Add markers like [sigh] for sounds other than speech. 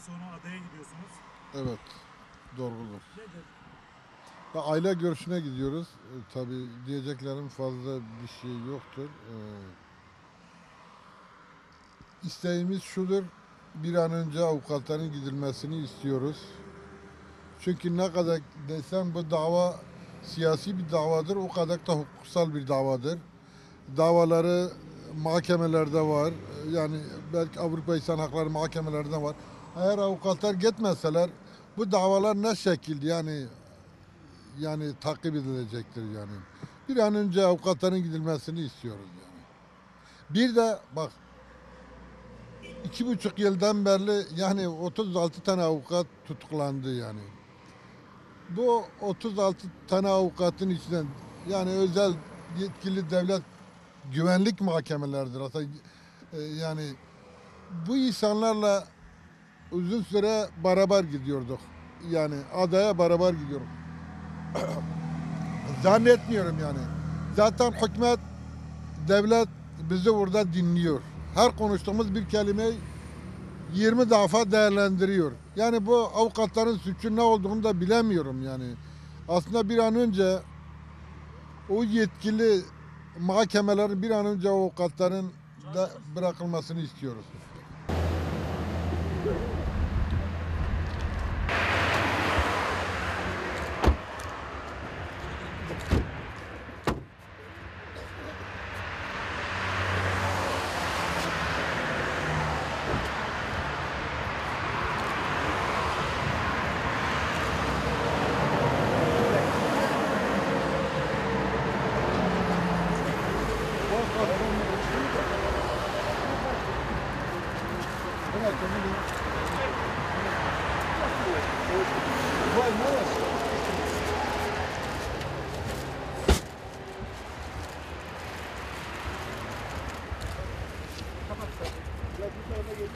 sonra adaya gidiyorsunuz. Evet, doğrudur. Nedir? Ya aile görüşüne gidiyoruz. E, tabii diyeceklerim fazla bir şey yoktur. E, isteğimiz şudur, bir an önce avukatların gidilmesini istiyoruz. Çünkü ne kadar desem bu dava siyasi bir davadır, o kadar da hukuksal bir davadır. Davaları mahkemelerde var, yani belki Avrupa İnsan Hakları mahkemelerinde var. Eğer avukatlar gitmeseler bu davalar ne şekilde yani yani takip edilecektir yani. Bir an önce avukatların gidilmesini istiyoruz yani. Bir de bak iki buçuk yıldan beri yani 36 tane avukat tutuklandı yani. Bu 36 tane avukatın içinden yani özel yetkili devlet güvenlik mahkemeleridir aslında. E, Yani bu insanlarla uzun süre beraber gidiyorduk. Yani adaya beraber gidiyorduk. [clears throat] Zannetmiyorum yani. Zaten hükümet, devlet bizi burada dinliyor. Her konuştuğumuz bir kelimeyi 20 defa değerlendiriyor. Yani bu avukatların suçu ne olduğunu da bilemiyorum yani. Aslında bir an önce o yetkili mahkemelerin bir an önce avukatların da bırakılmasını istiyoruz. Я тут надо едет,